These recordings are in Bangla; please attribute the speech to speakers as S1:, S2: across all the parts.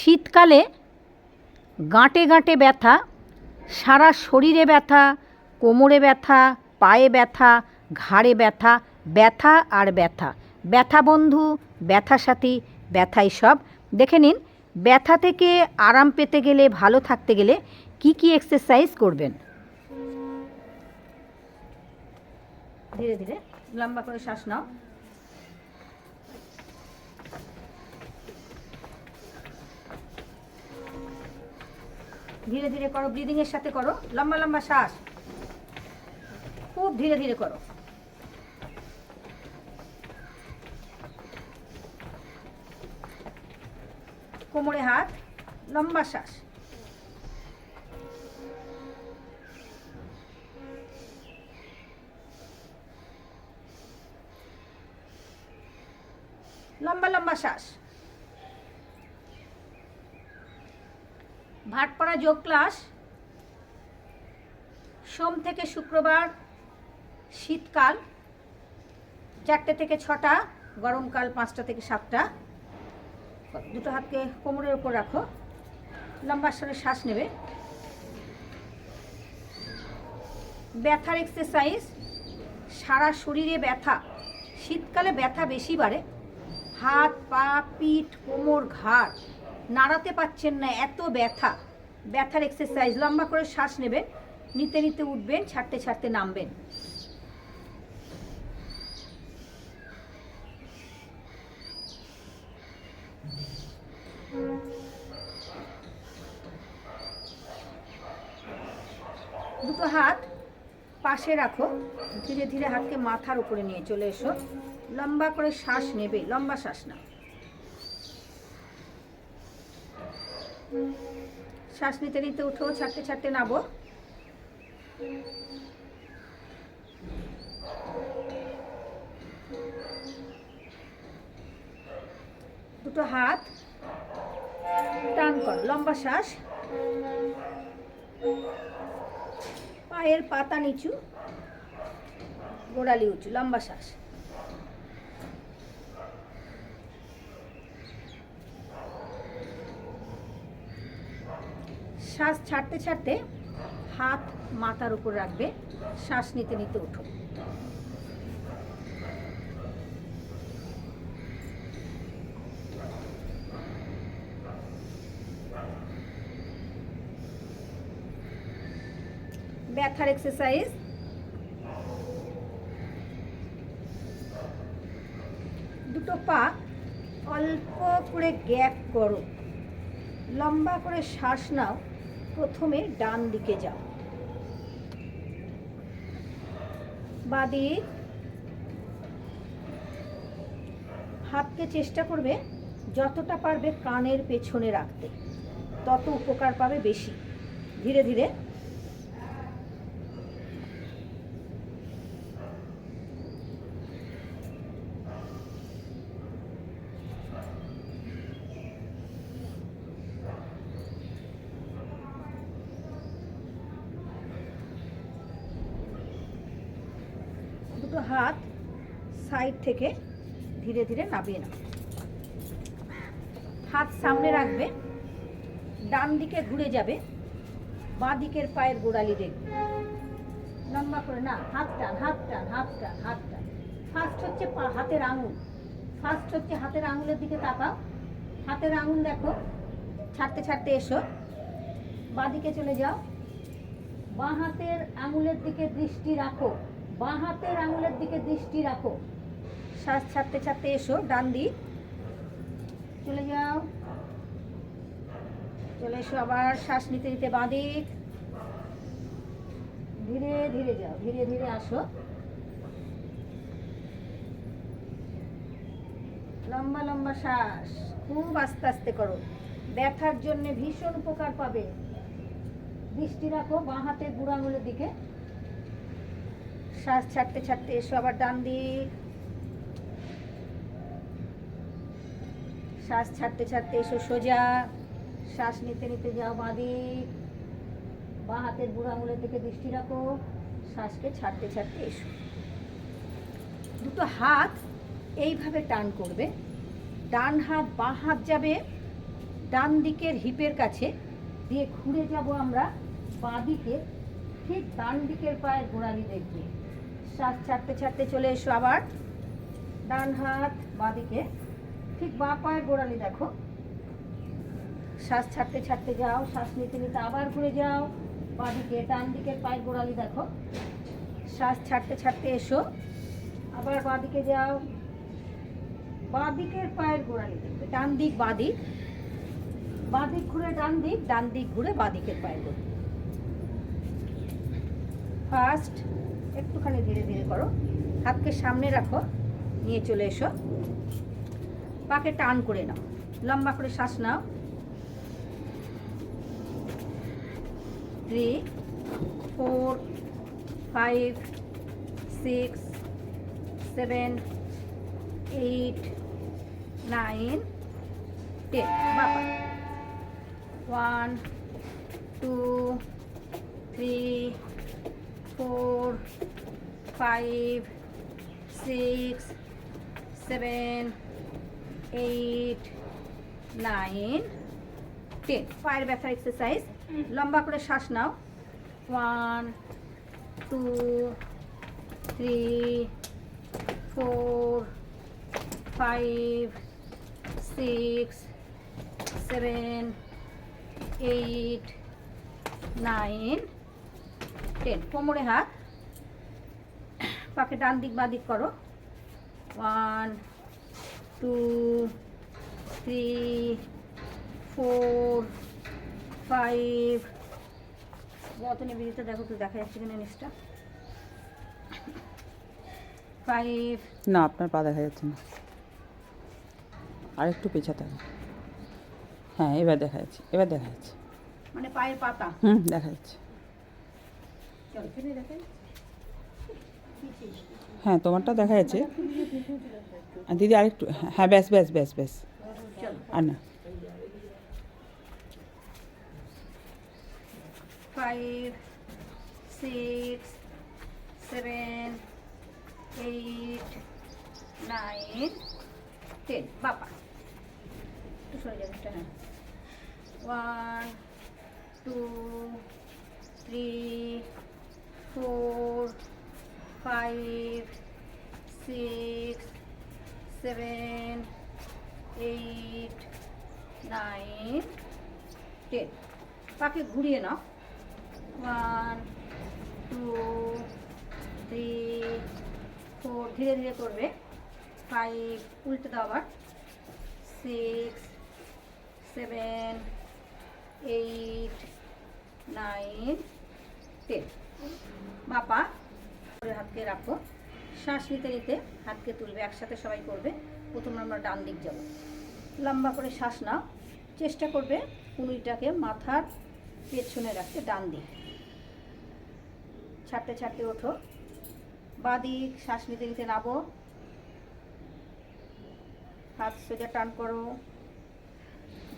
S1: শীতকালে গাঁটে গাঁটে ব্যথা, সারা শরীরে ব্যথা, কোমরে ব্যথা, পায়ে ব্যথা, ঘাড়ে ব্যথা ব্যথা আর ব্যথা। ব্যথা বন্ধু, ব্যথা সাথী, ব্যথাই সব। দেখে নিন, ব্যথা থেকে আরাম পেতে গেলে, ভালো থাকতে গেলে কি কি এক্সারসাইজ করবেন? ধীরে ধীরে, লম্বা করে শ্বাস নাও। ধীরে ধীরে করো ব্রিদিং এর সাথে করো, লম্বা লম্বা শ্বাস। খুব ধীরে ধীরে করো। কোমরে হাত, লম্বা শ্বাস। লম্বা লম্বা শ্বাস। যোগ ক্লাস। সোম থেকে শুক্রবার শীতকাল। চারটে থেকে ছটা, গরমকাল পাঁচটা থেকে সাতটা। দুটো হাতকে কোমরের ওপর রাখো। লম্বা স্বরে শ্বাস নেবে। ব্যথার এক্সারসাইজ সারা শরীরে ব্যথা। শীতকালে ব্যথা বেশি বাড়ে। হাত, পা, পিঠ, কোমর, ঘাড়। নাড়াতে পাচ্ছেন না, এত ব্যথা। ব্যথার এক্সারসাইজ লম্বা করে শ্বাস নেবেন নিতে নিতে উঠবেন, ছাড়তে ছাড়তে নামবেন। দুটো হাত পাশে রাখো, ধীরে ধীরে হাতকে মাথার উপরে নিয়ে চলে এসো। লম্বা করে শ্বাস নেবে, লম্বা শ্বাস না শ্বাস নিতে নিতে উঠো, ছাড়তে ছাড়তে নাবো দুটো হাত, টান করো, লম্বা শ্বাস। পায়ের পাতা নিচু, গোড়ালি উঁচু, লম্বা শ্বাস। শ্বাস ছাড়তে ছাড়তে হাত মাথার উপর রাখবে, শ্বাস নিতে নিতে উঠো। ব্যথার এক্সারসাইজ দুটো পা অল্প করে গ্যাপ করো। লম্বা করে শ্বাস নাও। প্রথমে ডান দিকে যাও। বাদিক হাতকে চেষ্টা করবে যতটা পারবে কানের পেছনে রাখতে, তত উপকার পাবে বেশি। ধীরে ধীরে দুটো হাত সাইড থেকে ধীরে ধীরে নামিয়ে নাও। হাত সামনে রাখবে, ডান দিকে ঘুরে যাবে, বাঁ দিকের পায়ের গোড়ালি দেখবে। লম্বা করে, না, হাত টান হাত টান হাত টান হাত টান। ফার্স্ট হচ্ছে হাতের আঙুল। ফার্স্ট হচ্ছে হাতের আঙুলের দিকে তাকাও। হাতের আঙুল দেখো, ছাড়তে ছাড়তে এসো। বাঁ দিকে চলে যাও। বাঁ হাতের আঙুলের দিকে দৃষ্টি রাখো। বাঁ হাতের আঙুলের দিকে দৃষ্টি রাখো। শ্বাস ছাড়তে ছাড়তে এসো, ডান দিক। চলে যাও। চলে এসো আবার, শ্বাস নিতে নিতে বাঁ দিক। ধীরে ধীরে যাও, ধীরে ধীরে আসো। লম্বা লম্বা শ্বাস, খুব আস্তে আস্তে করো। ব্যথার জন্য ভীষণ উপকার পাবে। দৃষ্টি রাখো, বাঁ হাতে বুড়ো আঙুলের দিকে। শ্বাস ছাড়তে ছাড়তে এসো আবার ডান দিক। শ্বাস ছাড়তে ছাড়তে এসো সোজা। শ্বাস নিতে নিতে যাও বাঁ দিক বাঁ হাতের বুড়ো আঙুলের দিকে দৃষ্টি রাখো। শ্বাসকে ছাড়তে ছাড়তে এসো। দুটো হাত এইভাবে টান করবে। ডান হাত, বাঁ হাত যাবে ডান দিকের হিপের কাছে। দিয়ে ঘুরে যাব আমরা বাঁ দিকে ঠিক ডান দিকের পায়ের গোড়ালি দেখবে। শ্বাস ছাড়তে ছাড়তে চলে এসো আবার। ডান হাত বাঁ দিকে ঠিক বাঁ পায়ের গোড়ালি দেখো। শ্বাস ছাড়তে ছাড়তে যাও, শ্বাস নিতে নিতে আবার ঘুরে যাও। বাঁ দিকে, ডান দিকের পায়ের গোড়ালি দেখো। শ্বাস ছাড়তে ছাড়তে এসো, আবার বাঁ দিকে যাও। বাঁ দিকের পায়ের গোড়ালি দেখবে, ডান দিক, বাঁ দিক। বাঁ দিক ঘুরে ডান দিক ডান দিক ঘুরে বাঁ দিকের পায়ের গোড়ালি। ফার্স্ট একটুখানি ধীরে ধীরে করো। হাতকে সামনে রাখো, নিয়ে চলে এসো। পাকে টান করে নাও। লম্বা করে শ্বাস নাও। Three four five six seven eight nine ten বাবা। One two three four five six seven eight nine ten পায়ের ব্যথার এক্সারসাইজ লম্বা করে শ্বাস নাও। One two three four five six seven eight nine ten কোমরে হাত। পাকে ডান দিক বাঁ দিক করো। One two three four five যতনে বিদিতে দেখো তো দেখা যাচ্ছে কিনা নিচটা ফাইভ
S2: না আপনার পা দেখা যাচ্ছে না। আর একটু পেছাতে হবে। হ্যাঁ এবার দেখা যাচ্ছে এবার দেখা যাচ্ছে।
S1: মানে পায়ের পাতা।
S2: হুম দেখা যাচ্ছে। হ্যাঁ তোমারটা দেখা যাচ্ছে। আর দিদি আরেকটু হ্যাঁ ব্যাস ব্যাস ব্যাস ব্যাস। আর না
S1: five six seven eight nine ten বাবা একটু সরে যাবে হ্যাঁ one two three four five six seven eight nine ten পাকে ঘুরিয়ে নাও। ওয়ান টু থ্রি ফোর ধীরে ধীরে করবে। ফাইভ উল্টে দাও আবার। Six seven eight nine ten বাপা হাতকে রাখো। শ্বাস নিতে নিতে হাতকে তুলবে, একসাথে সবাই করবে। প্রথমে আমরা ডান দিক যাব লম্বা করে শ্বাস নাও। চেষ্টা করবে কুনুইটাকে মাথার পেছনে রাখতে, ডান দিক। ছাড়তে ছাড়তে ওঠো। বাঁ দিক শ্বাস নিতে নিতে নাবো হাত সোজা টান করো।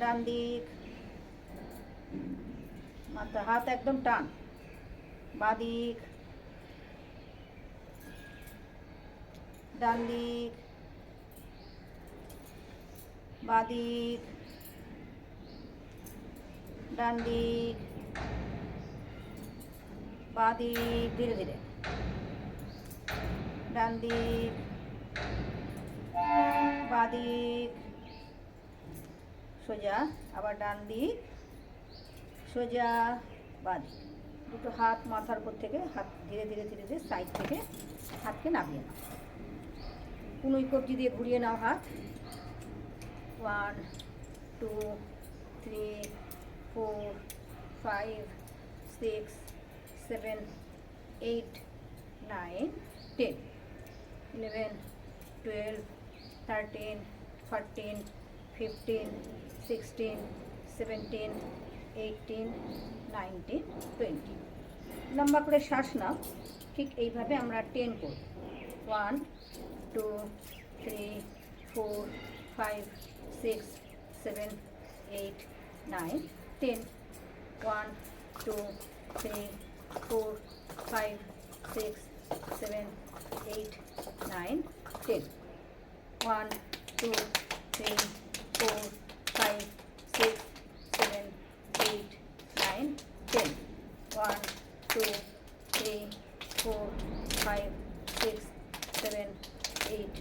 S1: ডান দিক। মাথা, হাত একদম টান। বাঁ দিক। ডান দিক, বাঁ দিক, ডান দিক, বাঁ দিক, ধীরে ধীরে। ডান দিক, বাঁ দিক, সোজা, আবার ডান দিক, সোজা, বাঁ দিক। দুটো হাত মাথার উপর থেকে হাত ধীরে ধীরে ধীরে ধীরে সাইড থেকে হাতকে নামিয়ে নাও। কুনুই কবজি দিয়ে ঘুরিয়ে নাও হাত। One two three four five six seven eight nine ten eleven twelve thirteen fourteen fifteen sixteen seventeen eighteen nineteen twenty লম্বা করে শ্বাস নাও। ঠিক এইভাবে আমরা টেন করব। One two three four five six seven eight nine ten one two three four five six seven eight nine ten one two three four five six ten one two three four five six seven eight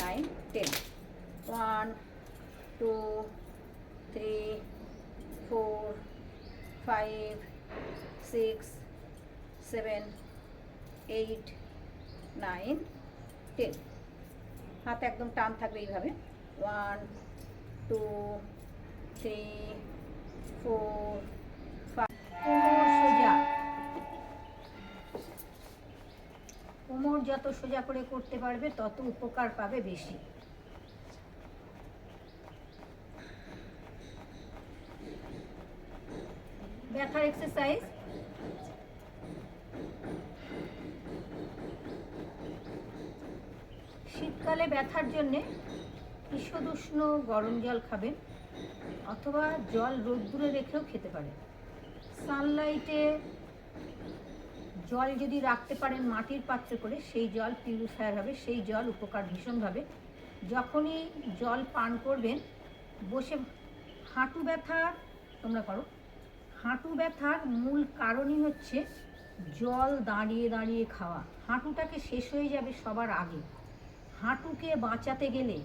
S1: nine ten one two three four five six seven eight, nine, ten. হাত একদম টান থাকবে এইভাবে। ওয়ান, টু, থ্রি, ফোর কোমর সোজা। কোমর যত সোজা করে করতে পারবে, তত উপকার পাবে বেশি। ব্যথার এক্সারসাইজ শীতকালে ব্যথার জন্যে ঈষদ উষ্ণ গরম জল খাবেন অথবা জল রোদ্দুরে রেখেও খেতে পারেন। সানলাইটে জল যদি রাখতে পারেন মাটির পাত্রে করে, সেই জল পিউরিফায়ার হবে সেই জল উপকার ভীষণভাবে। যখনই জল পান করবেন, বসে হাঁটু ব্যথা, তোমরা করো, হাঁটু ব্যথার মূল কারণই হচ্ছে জল দাঁড়িয়ে দাঁড়িয়ে খাওয়া। হাঁটুটাকে শেষ হয়ে যাবে সবার আগে। হাঁটুকে বাঁচাতে গেলে,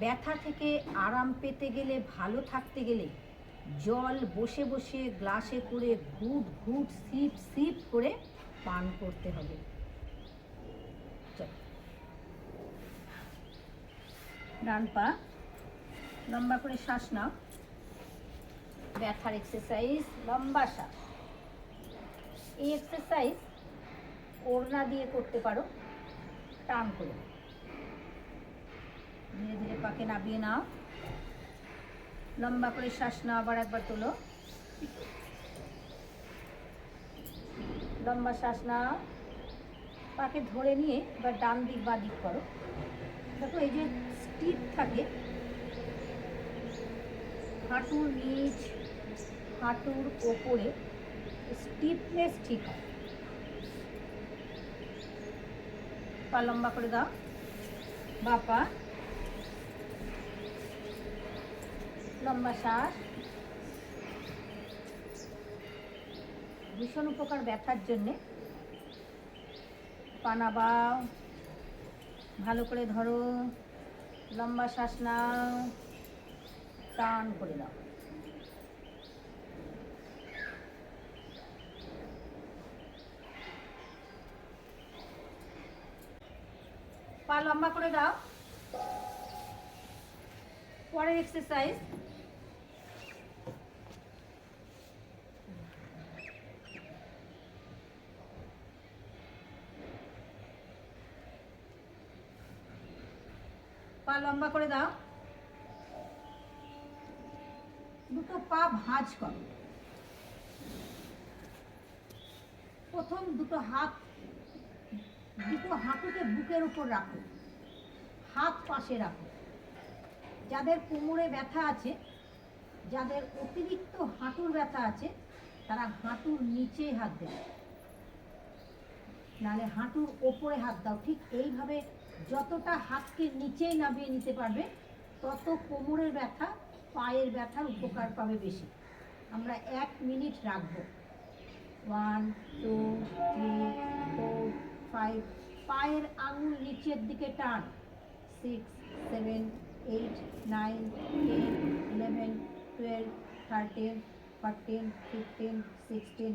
S1: ব্যথা থেকে আরাম পেতে গেলে, ভালো থাকতে গেলে, জল বসে বসে গ্লাসে করে ঘুট ঘুট, সিপ সিপ করে পান করতে হবে। ডান পা, লম্বা করে শ্বাস নাও। ব্যথার এক্সারসাইজ লম্বা শ্বাস। এই এক্সারসাইজ ওড়না দিয়ে করতে পারো, টান করে। ধীরে ধীরে পাকে নামিয়ে নাও। লম্বা করে শ্বাস নাও, আবার একবার তোলো। লম্বা শ্বাস নাও। পাকে ধরে নিয়ে এবার ডান দিক, বা দিক করো। দেখো, এই যে স্টিপ থাকে, হাঁটুর নিচ, হাঁটুর ওপরে স্টিফনেস ঠিক হয়। পা লম্বা করে দাও। বাপা লম্বা শ্বাস। ভীষণ উপকার ব্যথার জন্যে। পানা বাও ভালো করে ধরো, লম্বা শ্বাস নাও, টান করে দাও পা লম্বা করে দাও। পরের এক্সারসাইজ লম্বা করে দাও। দুটো পা ভাঁজ করো। প্রথম দুটো হাত, দুটো হাঁটুকে বুকের উপর রাখো। হাত পাশে রাখো। যাদের কোমরে ব্যথা আছে, যাদের অতিরিক্ত হাঁটুর ব্যথা আছে, তারা হাঁটুর নিচে হাত দেবে। নাহলে হাঁটুর ওপরে হাত দাও। ঠিক এইভাবে যতটা হাতকে নিচেই নামিয়ে নিতে পারবে, তত কোমরের ব্যথা, পায়ের ব্যথার উপকার পাবে বেশি। আমরা এক মিনিট রাখব। One two three four five পায়ের আঙুল নিচের দিকে টান। Six seven eight nine ten eleven twelve thirteen fourteen fifteen sixteen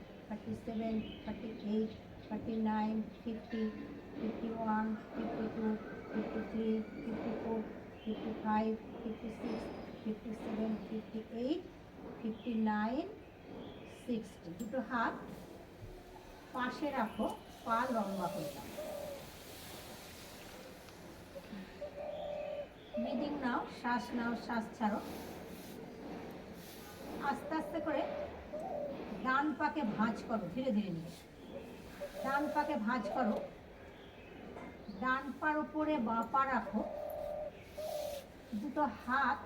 S1: thirty seven thirty eight thirty nine fifty fifty one fifty two fifty three fifty four fifty five fifty six fifty seven fifty eight fifty nine sixty দুটো হাত পাশে রাখো, পা লম্বা ব্রিদিং নাও, শ্বাস নাও, শ্বাস ছাড়ো। আস্তে আস্তে করে ডান পাকে ভাঁজ করো, ধীরে ধীরে নিয়ে ডান পাকে ভাঁজ করো। ডান পার উপরে বাঁ পা রাখো। দুটো হাত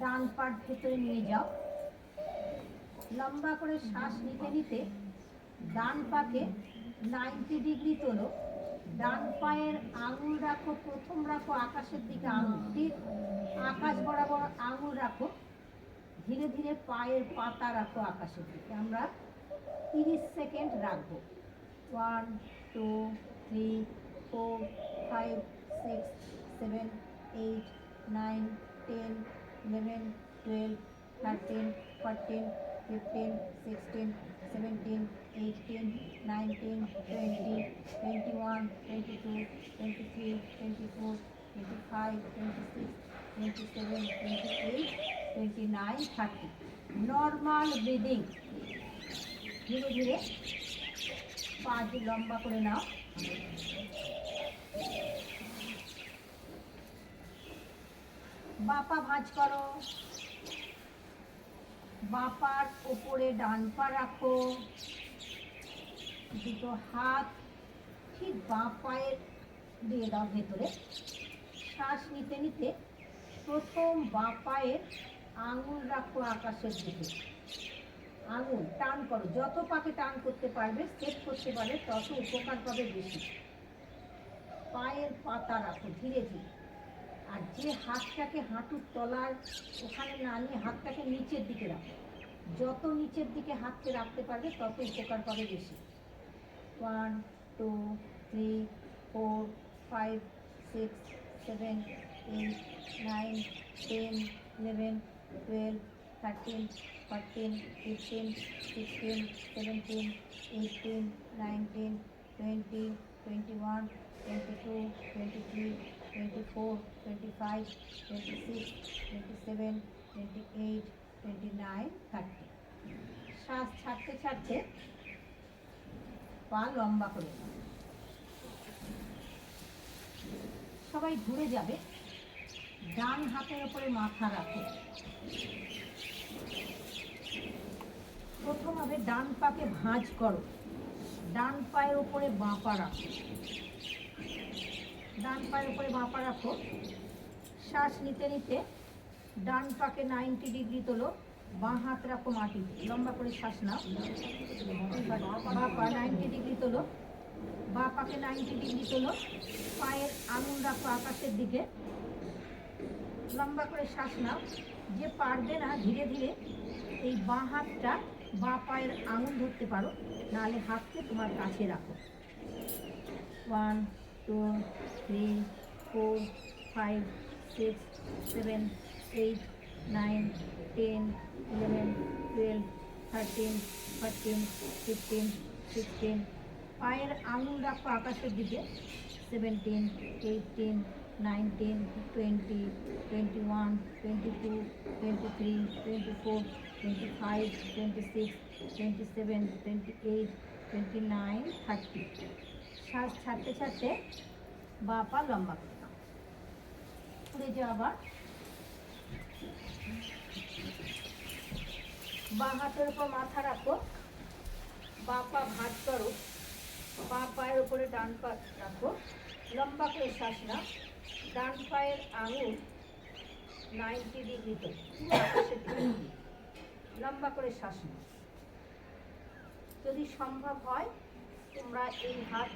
S1: ডান পার ভেতরে নিয়ে যাও। লম্বা করে শ্বাস নিতে নিতে ডান পাকে নাইনটি ডিগ্রি তোলো। ডান পায়ের আঙুল রাখো, প্রথম রাখো আকাশের দিকে আঙুল। ঠিক আকাশ বরাবর আঙুল রাখো। ধীরে ধীরে পায়ের পাতা রাখো আকাশের দিকে আমরা তিরিশ সেকেন্ড রাখব। One two three four five six seven eight nine ten eleven twelve thirteen fourteen fifteen sixteen seventeen eighteen nineteen twenty twenty one twenty two twenty three twenty four twenty five twenty six twenty seven twenty eight twenty nine thirty normal breathing ধীরে ধীরে পা লম্বা করে নাও। বাপা ভাঁজ করো। বাপার ওপরে ডান পা রাখো। দুটো হাত ঠিক বাঁ পায়ের দিয়ে দাও ভেতরে। শ্বাস নিতে নিতে প্রথম বাঁ পায়ের আঙুল রাখো আকাশের দিকে। আঙুল টান করো। যত পাকে টান করতে পারবে সেট করতে পারবে, তত উপকার পাবে বেশি। পায়ের পাতা রাখো ধীরে ধীরে। আর যে হাতটাকে হাঁটুর তলার ওখানে না নিয়ে হাতটাকে নিচের দিকে রাখো। যত নিচের দিকে হাতকে রাখতে পারবে, তত উপকার পাবে বেশি। One two three four five six seven nine ten eleven twelve thirteen fourteen fifteen sixteen seventeen eighteen nineteen twenty twenty one twenty two twenty three twenty four twenty five twenty six twenty seven twenty eight twenty nine thirty শ্বাস ছাড়তে ছাড়তে পা লম্বা করে সবাই ঘুরে যাবে। ডান হাতের উপরে মাথা রাখো। প্রথম হবে ডান পাকে ভাঁজ করো। ডান পায়ের উপরে বাঁ পা রাখো। ডান পায়ের উপরে বাঁ পা রাখো। শ্বাস নিতে নিতে ডান পাকে নাইনটি ডিগ্রি তোলো। বাঁ হাত রাখো মাটিতে লম্বা করে শ্বাস নাও। বাঁ পা নাইনটি ডিগ্রি তোলো। বাঁ পাকে নাইনটি ডিগ্রি তোলো। পায়ের আঙুল রাখো আকাশের দিকে। লম্বা করে শ্বাস নাও। যে পারবে না, ধীরে ধীরে এই বাঁ হাতটা বাঁ পায়ের আঙুল ধরতে পারো, নাহলে হাতকে তোমার কাছে রাখো। One two three four five six seven eight nine ten eleven twelve thirteen fourteen fifteen sixteen পায়ের আঙুল রাখো আকাশের দিকে। Seventeen eighteen nineteen twenty twenty one twenty two twenty three twenty four twenty five twenty six twenty seven twenty eight twenty nine thirty শ্বাস ছাড়তে ছাড়তে বা পা লম্বা করে ঘুরে যাও আবার। বাঁ হাতের উপর মাথা রাখো। বা পা ভাঁজ করো। বাঁ পায়ের উপরে ডান পা রাখো। লম্বা করে শ্বাস নাও। ডান পায়ের আঙুল নাইনটি নিয়ে। লম্বা করে শ্বাস যদি সম্ভব হয়, তোমরা এই হাত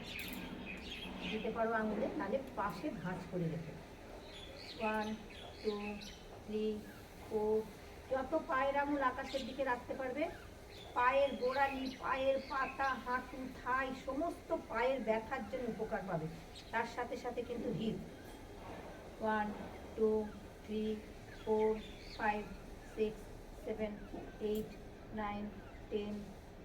S1: দিতে পারো আঙুলে, নাহলে পাশে ভাঁজ করে রেখে ওয়ান টু থ্রি ফোর যত পায়ের আঙুল আকাশের দিকে রাখতে পারবে, পায়ের গোড়ালি, পায়ের পাতা, হাঁটু থাই সমস্ত পায়ের ব্যথার জন্য উপকার পাবে। তার সাথে সাথে কিন্তু hip one two three four five six seven eight nine ten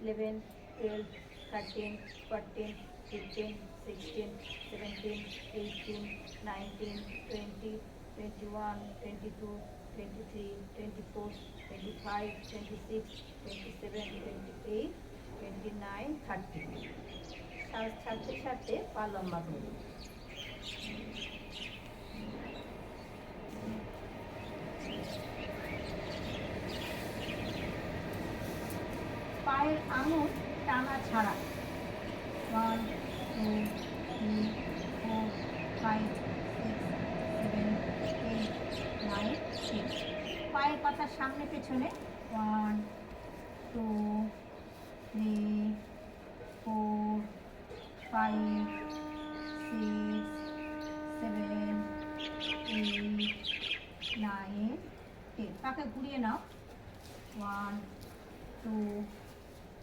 S1: eleven twelve thirteen fourteen fifteen sixteen seventeen eighteen nineteen twenty twenty one twenty two twenty three twenty four twenty five twenty six twenty seven twenty eight twenty nine thirty শ্বাস ছাড়তে ছাড়তে পা লম্বা করে দেবে। পায়ের আঙুল টানা ছাড়া। One two three four five six seven eight nine ten পায়ের পাতার সামনে, পেছনে। One two three four five six seven eight nine ten তাকে ঘুরিয়ে নাও। One two